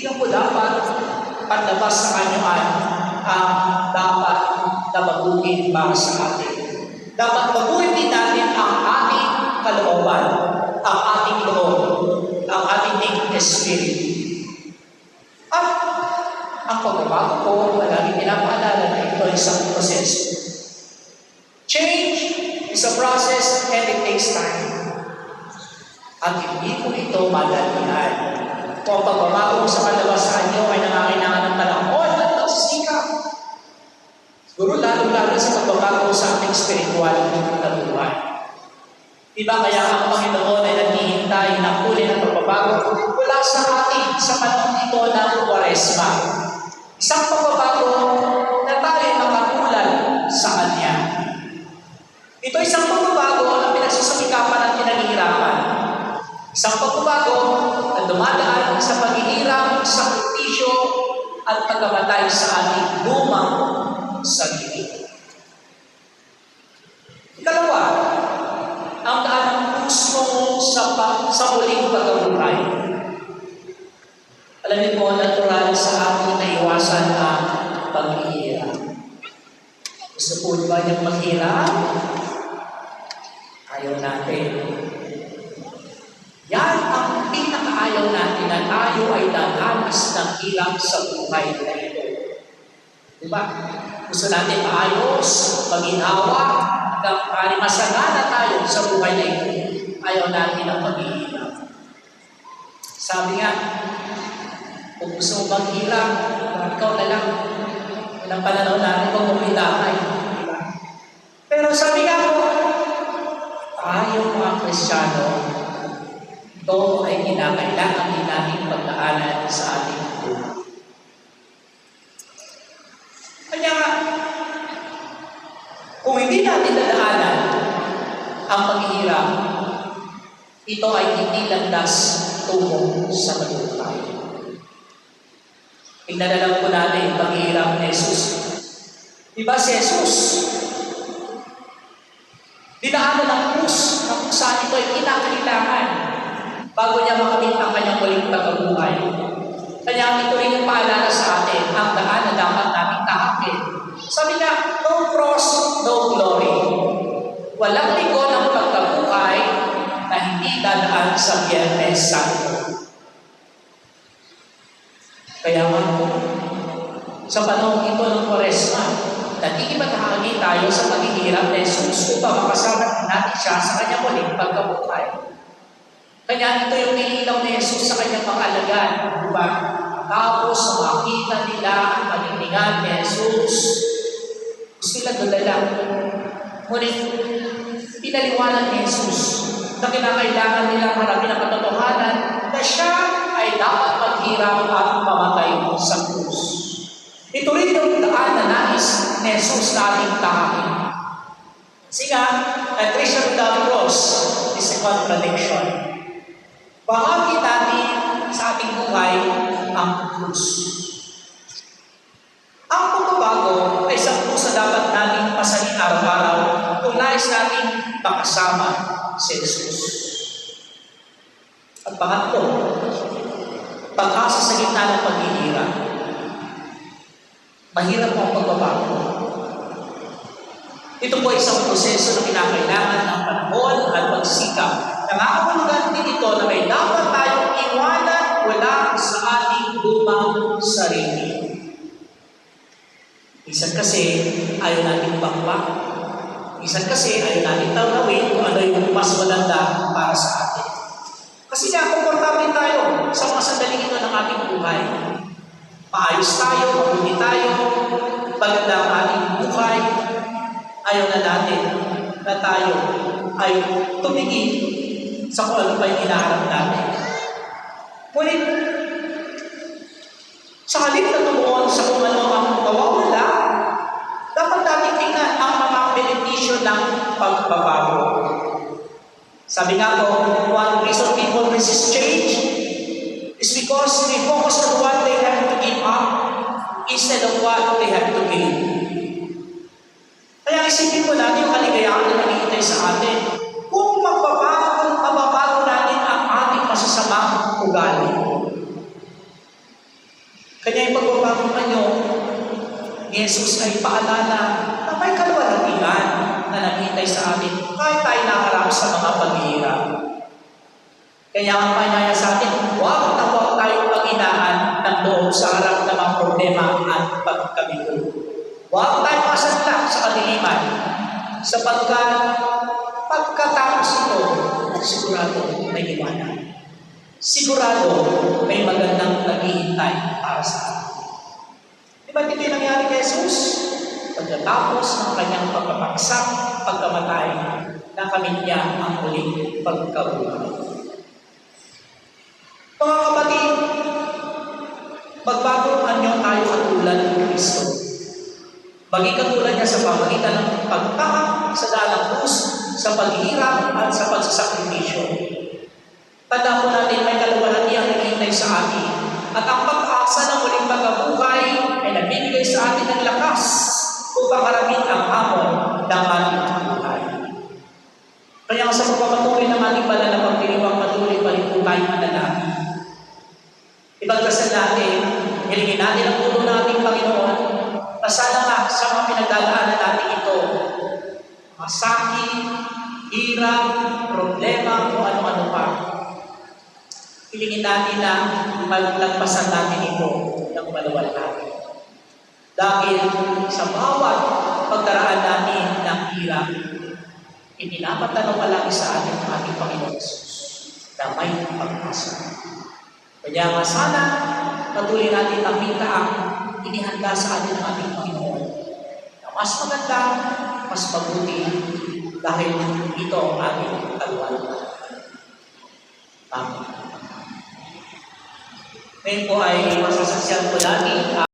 Hindi lang po dapat paglabas sa kanya ay ang dapat na baguhin para sa atin. Dapat baguhin din natin ang ating kalooban, ang ating loob, ang ating spirit. At ang pagbabago po, palagi pinapaalala na ito ay isang proseso. Change is a process and it takes time. At hindi po ito madalian. Kung pagbabago sa kalabasan niyo ay nangangailangan ng panahon at pagsisikap. Siguro lalo-lalo sa pagbabago sa ating spiritual na buhay. Diba kaya ang Panginoon ay naghihintay ng huli ng pagbabago mula sa atin sa panahon ito ng Kwaresma. Isang pagbabago na tayo makatulad sa Kanya. Ito isang pagbabago na pinagsusumikapan at pinaghihirapan. Isang pagbabago dumadaan sa paghihirap, sakripisyo, at pagkamatay sa ating lumang sarili. Ikalawa, ang daan ng puso sa, pa, sa muling pagkabuhay. Alam niyo po, natural sa atin na iwasan ang paghihirap. Gusto po ba niyang maghirap? Ayaw natin. Yan ang na tayo ay dadanas ng hirap sa buhay na ito. Diba? Gusto natin maayos, hanggang pari masagana tayo sa buhay na ito. Ayaw natin ang paghihirap. Sabi nga, kung gusto mo maghirap, ikaw na lang. Walang pananaw natin kung kumilakay. Diba? Pero sabi nga po, tayo mga Kristiyano, ito ay kinakailangan din natin pagdaanan sa ating buhay. Kaya nga, kung hindi natin dadaanan ang paghihirap, ito ay hindi landas tungo sa malutay. Tingnan na lang po natin ang paghihirap ni Jesus. Diba si Jesus? Dinaanan ng krus na kung saan ito ay kinakailangan bago niya makamit ang kanyang muling pagkabuhay. Kaya ito rin yung paalala sa atin, ang daan na dapat namin tahakin. Sabi niya, no cross, no glory. Walang ligo ng pagkabuhay na hindi dadaan sa Biyernes Santo. Kaya nga po, sa panahon ito ng Koresma, nagkikipagkakagi tayo sa paghihirap ni Jesus upang makasama natin siya sa kanyang muling pagkabuhay. Kanya ito yung nililaw ni Jesus sa kanyang mga alagad. Diba? Tapos makita nila ang paniningan ni Jesus. Gusto nila dulala. Ngunit pinaliwanag ni Jesus na kinakailangan nila marami na katotohanan na siya ay dapat maghirap at mamatay sa krus. Ito rin yung daan na nais ni Jesus na ating tahakin. Kasi nga, a treasure without cross is a contradiction. Bahagi natin sa ating buhay ang krus. Ang pagbabago ay isang krus na dapat natin pasanin araw-araw kung nais natin makasama si Jesus. At pangatlo, pag-asa sa gitna ng paghihirap. Mahirap ang pagbabago. Ito po ay isang proseso na kinakailangan ng panahon at pagsikap. Nangangahulugan Isan kasi ayaw natin bakba. Isan kasi ayaw natin tawawin kung ano yung mas maganda para sa atin. Kasi nga, komportable tayo sa mga sandaling ito ng ating buhay. Maayos tayo, mabuti tayo, maganda ang ating buhay. Ayaw na natin na tayo ay tumingin sa kung ano pa yung natin. Ngunit, sa halip na tumuon sa kung ano ang mawawala, dapat natin tingnan ang mga benepisyo ng pagbabago. Sabi nga po, one reason people resist change is because they focus on what they have to give up instead of what they have to gain. Kaya isipin mo natin yung kaligayahan na naghihintay sa atin. Kung magbabago, mababago natin ang ating masasamang ugali. Kanya yung pagbabago nyo, ni Jesus ay paalala na may kalwalatian na naghintay sa atin kahit tayo naharap sa mga paghihirap. Kaya ang panyaya sa atin, huwag na huwag tayong paghinaan ng loob sa harap ng mga problema at pagkabigo. Huwag tayong masadla sa kadiliman sapagkat pagkatapos ito, sigurado may liwanag. Sigurado may magandang naghihintay para sa atin. Di ba ito yung nangyari kay Jesus? Pagkatapos ng kanyang pagpapaksak, pagkamatay, nakamit niya ang muling pagkabuhay. Mga kapatid, magbago anyo tayo katulad ng Kristo. Maging katulad niya sa pamagitan ng pagtahak sa dalang krus, sa paghihirap at sa pagsasakripisyo. Tanda po natin may kaluwalhati ang naghihintay sa atin at ang pag-asa ng muling pagkabuhay ay nagbibigay sa atin ng lakas upang harapin ang hamon ng ating buhay. Kaya sa pagpapatuloy ng ating banal na pagdiriwang patuloy pa rin po tayong manalangin. Ibagdasal natin, hilingin natin ang tulong ng ating Panginoon na sana nga sa mga pinagdadaanan natin ito, masakit, hirap, problema, o ano-ano pa. Hilingin natin na malagpasan natin ito ng maluwalhati. Dahil sa bawat pagdaraan natin ng hirap, ipinapatanong palagi sa atin ng ating Panginoon Jesus na may pag-asa. Kaya nga sana, patuloy natin nakita ang inihanda sa atin ng ating Panginoon na mas maganda, mas mabuti dahil ito ang ating kaluluwa. Amen. Ngayon po ay masasaksiyan ko lagi